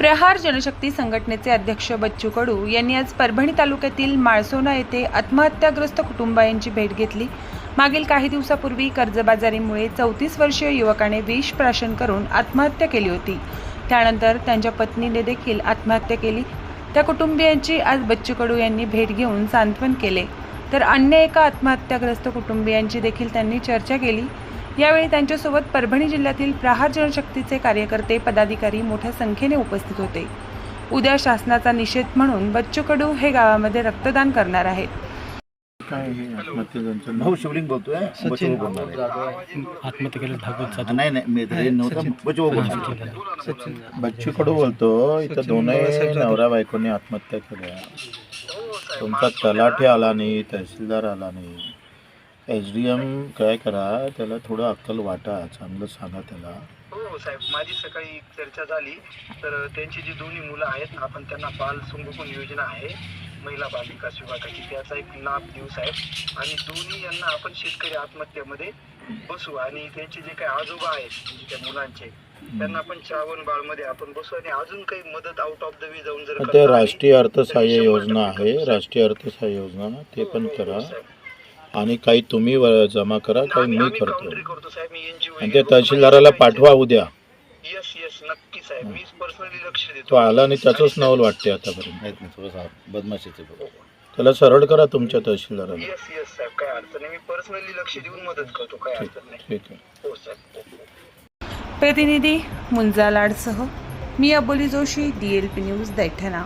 प्रहार जनशक्ती संघटनेचे अध्यक्ष बच्चू कडू यांनी आज परभणी तालुक्यातील माळसोना येथे आत्महत्याग्रस्त कुटुंबायांची भेट घेतली. मागील काही दिवसापूर्वी कर्जबाजारीमुळे चौतीस वर्षीय युवकाने विष प्राशन करून आत्महत्या केली होती. त्यानंतर त्यांच्या पत्नीने देखील आत्महत्या केली. त्या कुटुंबियांची आज बच्चू कडू यांनी भेट घेऊन सांत्वन केले. तर अन्य एका आत्महत्याग्रस्त कुटुंबियांची देखील त्यांनी चर्चा केली. यावेळी त्यांच्यासोबत परभणी जिल्ह्यातील प्रहार जनशक्तीचे कार्यकर्ते पदाधिकारी मोठ्या संख्येने उपस्थित होते. उद्या शासनाचा निषेध म्हणून बच्चू कडू हे गावामध्ये रक्तदान करणार आहेत. भाऊ शिवलिंग बोलतोय. आत्महत्या केलं नाही नाही नव्हतं. आहे. बच्चू कडू बोलतो. इथं दोनही नवरा बायकोनी आत्महत्या केल्या. तुमचा तलाठी आला नाही तहसीलदार आला नाही. एच डी एम काय करा त्याला थोडं अक्कल वाटा चांगलं सांगा त्याला. हो साहेब. माझी सकाळी चर्चा झाली तर त्यांची जी दोन्ही मुलं आहेत ना आपण त्यांना बाल संगोपन योजना आहे महिला बाल विकास विभागाची. त्याचा एक लाभ देऊ साहेब. आणि दोन्ही यांना आपण शेतकरी आत्महत्येमध्ये बसू. आणि त्यांचे जे काही आजोबा आहेत म्हणजे त्या मुलांचे त्यांना आपण श्रावण बाळमध्ये आपण बसू. आणि अजून काही मदत आउट ऑफ द वे जाऊन जर ते राष्ट्रीय अर्थसहाय्य योजना आहे. राष्ट्रीय अर्थसहाय्य योजना ते पण करा हो, साहेब. आणि काही तुम्ही व- जमा करा काही मी करतो. काउंटरी करतो साहेब मी एनजीओ आणि ते तहसीलदाराला पाठवा उद्या. येस येस नक्की साहेब. मी पर्सनली लक्ष तो देतो आला आणि त्याचंच नवल वाटते आतापर्यंत. थोडंसं बदमाशीचं बघ. त्याला सरळ करा तुमच्या तहसीलदाराला. येस येस साहेब काय अडचण नाही. मी पर्सनली लक्ष देऊन मदत करतो. काय अडचण नाही. ठीक आहे. हो साहेब. हो, हो. प्रतिनिधी मुंजा लाडसह मी Aboli Joshi D L P news Daithana